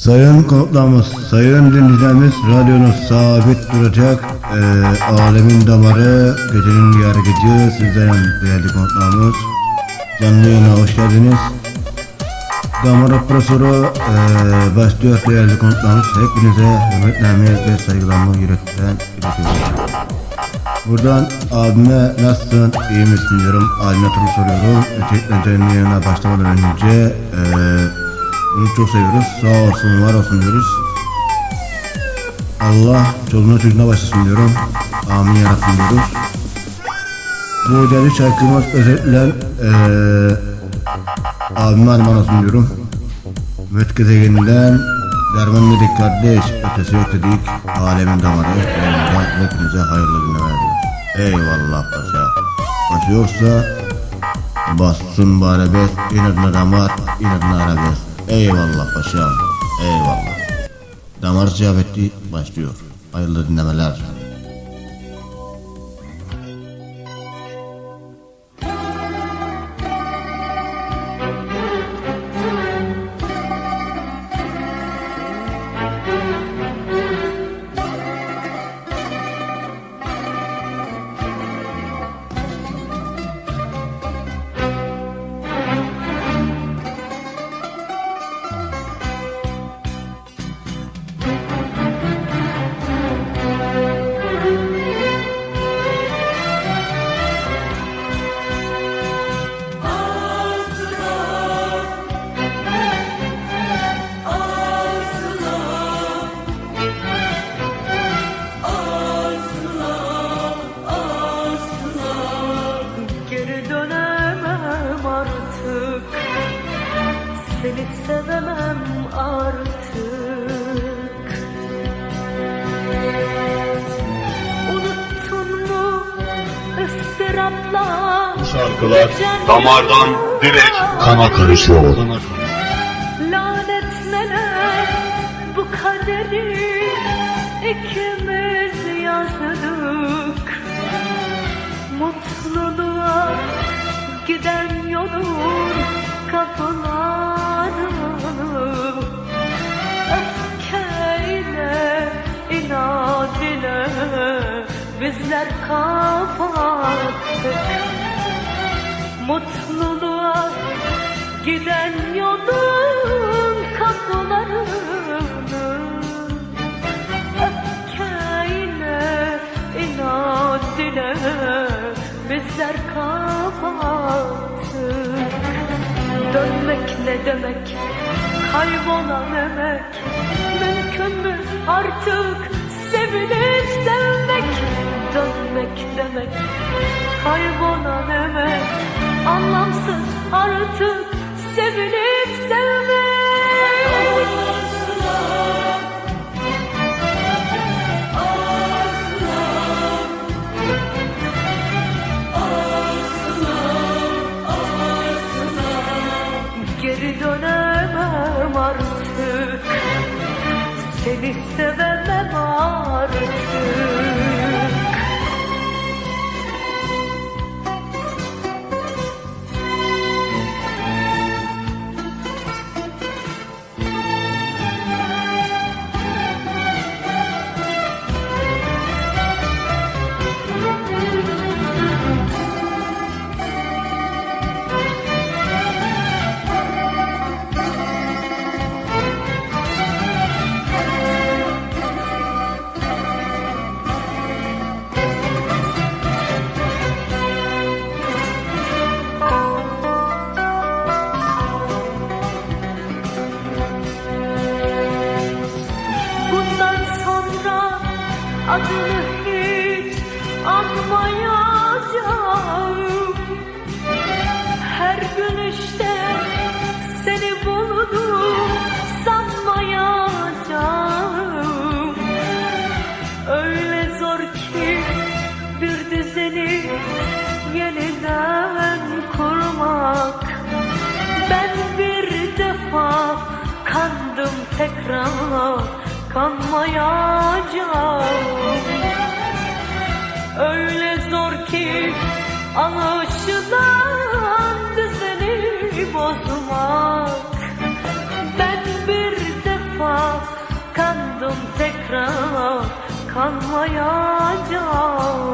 Sayın konuklarımız, sayın dinleyicilerimiz, radyonuz sabit duracak. Ee, alemin damarı, gecenin yarı gece sizlerin değerli konuklarımız. Canlı yayına hoş geldiniz. Damar operasyonu ee, başlıyor değerli konuklarımız. Hepinize hürmetlerimi ve saygılarımı yürekten iletiyorum. Buradan abime nasılsın, iyi misin diyorum. Abime soru soruyorum. Canlı yayına başlamadan önce eee bunu çok seviyoruz. Sağ olsun, var olsun diyoruz. Allah çoluğuna çocuğuna başlasın diyorum. Amin yarabbim diyoruz. Bu değerli şarkımız özellikle eee abime armağan olsun diyorum. Müt gezegeninden Derman dedik kardeş, ötesi yok dedik, alemin damarı, yayında hepinize hayırlı günler. Eyvallah paşa. Paşa yoksa bassın bari bet, inadına damar, inadına arabesk. Eyvallah paşam, eyvallah. Damar ziyafeti başlıyor. Hayırlı dinlemeler. Sevemem artık. Unuttun mu ıstırapla? Şarkılar damardan direkt kana karışıyor. Lanet neler bu kaderi ikimiz yazdık. Mutluluğa giden yolun kapılarını Öfkeyle, inat bizler kapattık Mutluluğa giden yolun kapılarını ne demek, kaybolan emek Mümkün mü? Artık sevilip sevmek Dönmek demek, kaybolan emek Anlamsız artık tekrar kanmayacağım Öyle zor ki alışılan düzeni bozmak. Ben bir defa kandım tekrar kanmayacağım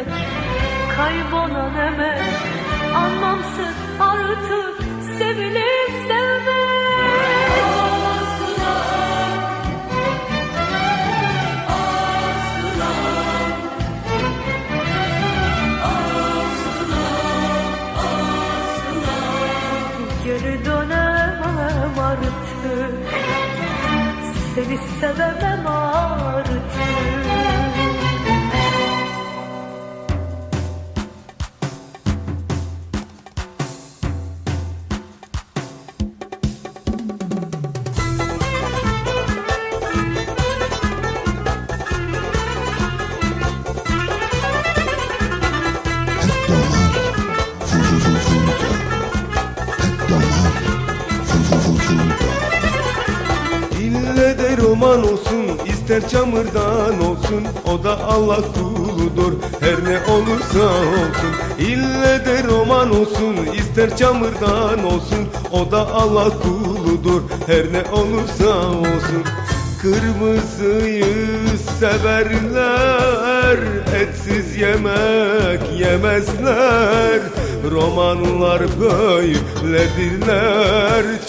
Demek kaybolan emek Anlamsız artık sevilip sevmek Geri dönemem artık. Seni sevemem artık roman olsun ister çamurdan olsun o da Allah kuludur her ne olursa olsun. İlle de roman olsun ister çamurdan olsun o da Allah kuludur her ne olursa olsun. Kırmızıyı severler Etsiz yemek yemezler Romanlar böyledirler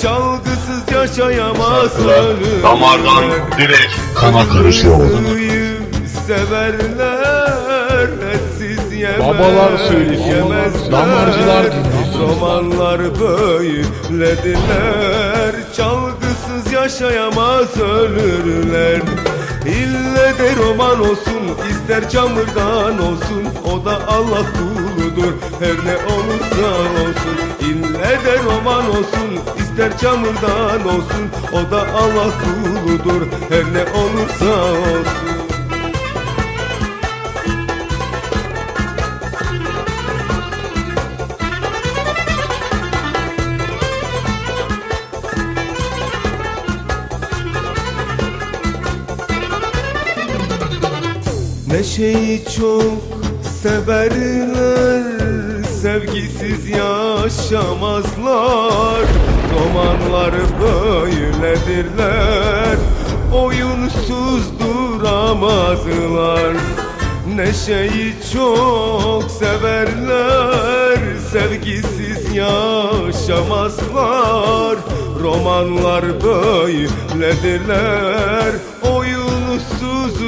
Çalgısız yaşayamaz ölürler Damardan direkt kana karışıyor. Severler Etsiz yemek Babalar söylesin, yemezler damarcılar dinlesin. Romanlar böyledirler Çalgısız yaşayamaz ölürler İlle de roman olsun ister çamurdan olsun O da Allah kuludur her ne olursa olsun. İlle de roman olsun ister çamurdan olsun O da Allah kuludur her ne olursa olsun Neşeyi çok severler Sevgisiz yaşamazlar. Romanlar böyledirler Oyunsuz duramazlar Neşeyi çok severler Sevgisiz yaşamazlar. Romanlar böyledirler Oyunsuz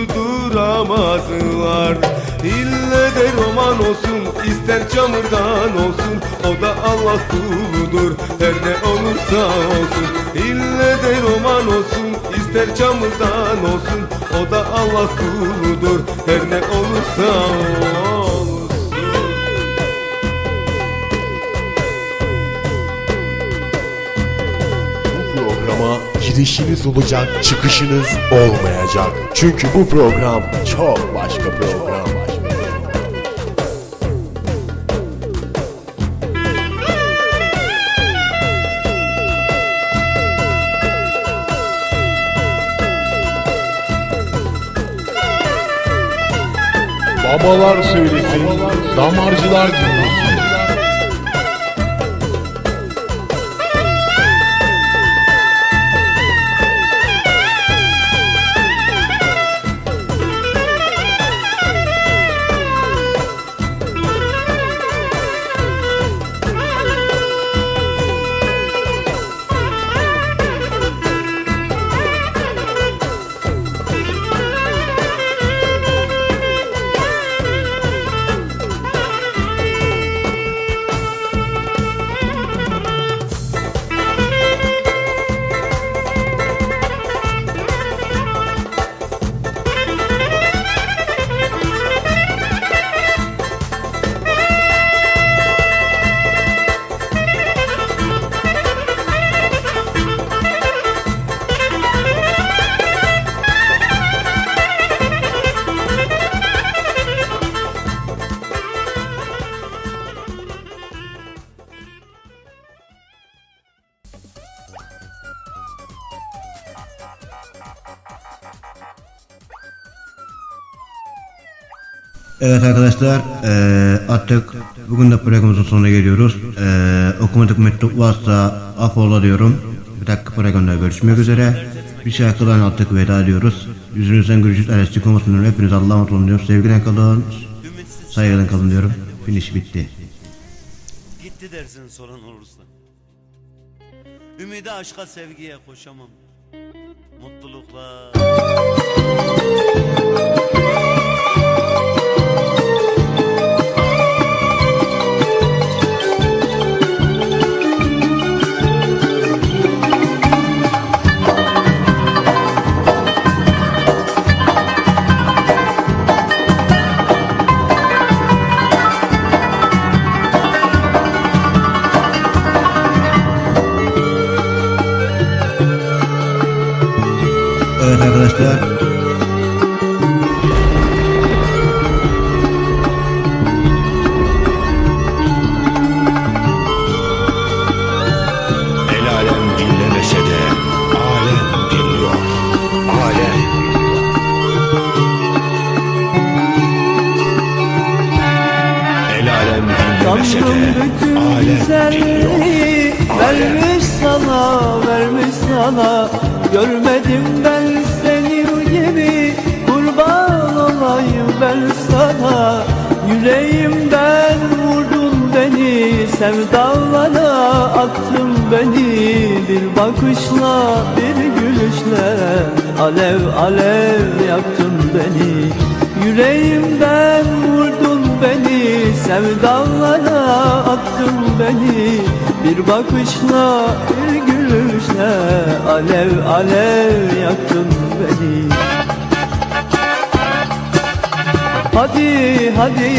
duramazlar İlle de roman olsun ister çamurdan olsun. O da Allah kuludur her ne olursa olsun. İlle de roman olsun ister çamurdan olsun. O da Allah kuludur her ne olursa olsun girişiniz olacak, çıkışınız olmayacak. Çünkü bu program çok başka program. Babalar söylesin, damarcılar dinlesin. Evet arkadaşlar eee, artık bugün de programımızın sonuna geliyoruz. Eee okumadık mektup varsa affola diyorum. Bir dakika programda görüşmek üzere. Bir şarkıdan artık veda ediyoruz. Yüzünüzden gülücük arası olmasın. Hepiniz Allah'a emanet olun diyorum. Sevgiyle kalın. Saygıyla kalın diyorum. Finish bitti. Gitti dersin sorun olursa Ümide aşka sevgiye koşamam Mutluluklar güzelliği vermiş sana, vermiş sana. Görmedim ben seni gibi. Kurban olayım ben sana. Yüreğimden vurdun beni, sevdalara attın beni. Bir bakışla, bir gülüşle alev alev yaktın beni. Yüreğimden vurdun beni Sevdalara attın beni. Bir bakışla bir gülüşle Alev alev yaktın beni. Hadi hadi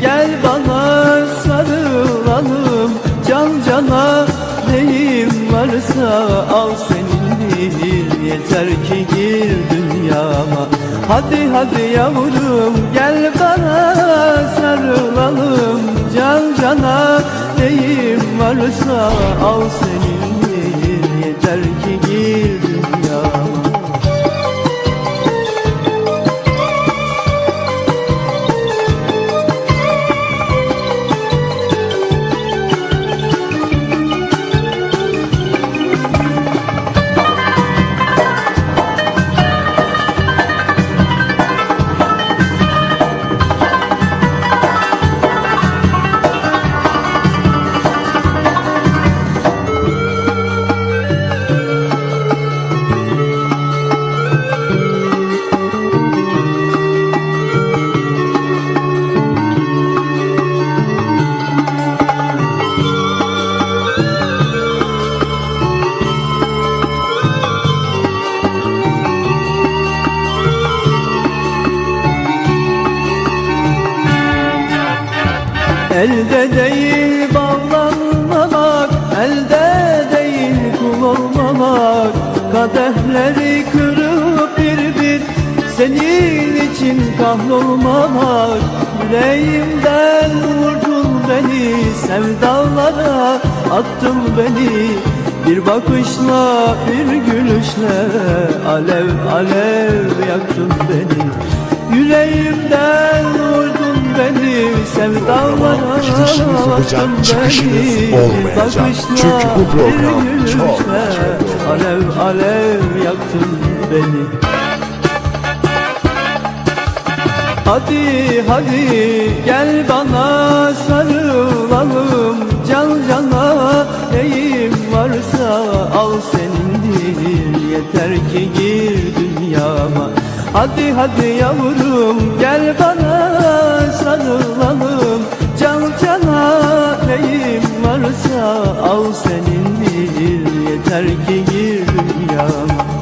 gel bana sarılalım. Can cana neyim varsa al senindir Yeter ki gir dünyama Hadi hadi yavrum gel bana sarılalım. Can cana neyim varsa al senindir Yeter ki için kahrolmamak Yüreğimden vurdun beni Sevdalara attın beni Bir bakışla bir gülüşle Alev alev yaktın beni Yüreğimden vurdun beni sevdalara attın beni. olmayacak. Bakışla Çünkü bu program bir gülüşle çok başka. Alev alev yaktın beni Hadi hadi gel bana sarılalım. Can cana neyim varsa al senindir Yeter ki gir dünyama. Hadi hadi yavrum gel bana sarılalım. Can cana neyim varsa al senindir Yeter ki gir dünyama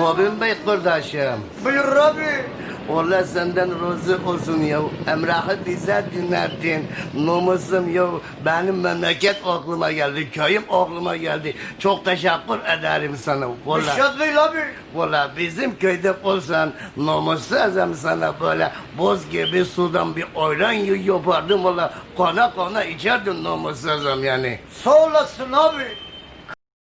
Muhabir Bey kardeşim. Buyur abi. Allah senden razı olsun ya. Emrahı bize dinlettin. Namusum ya. Benim memleket aklıma geldi. Köyüm aklıma geldi. Çok teşekkür ederim sana. Vallahi. şey değil abi. Valla bizim köyde olsan namuslu adam sana böyle boz gibi sudan bir oyran yapardım valla kana kana içerdin namuslu adam yani. Sağ olasın abi.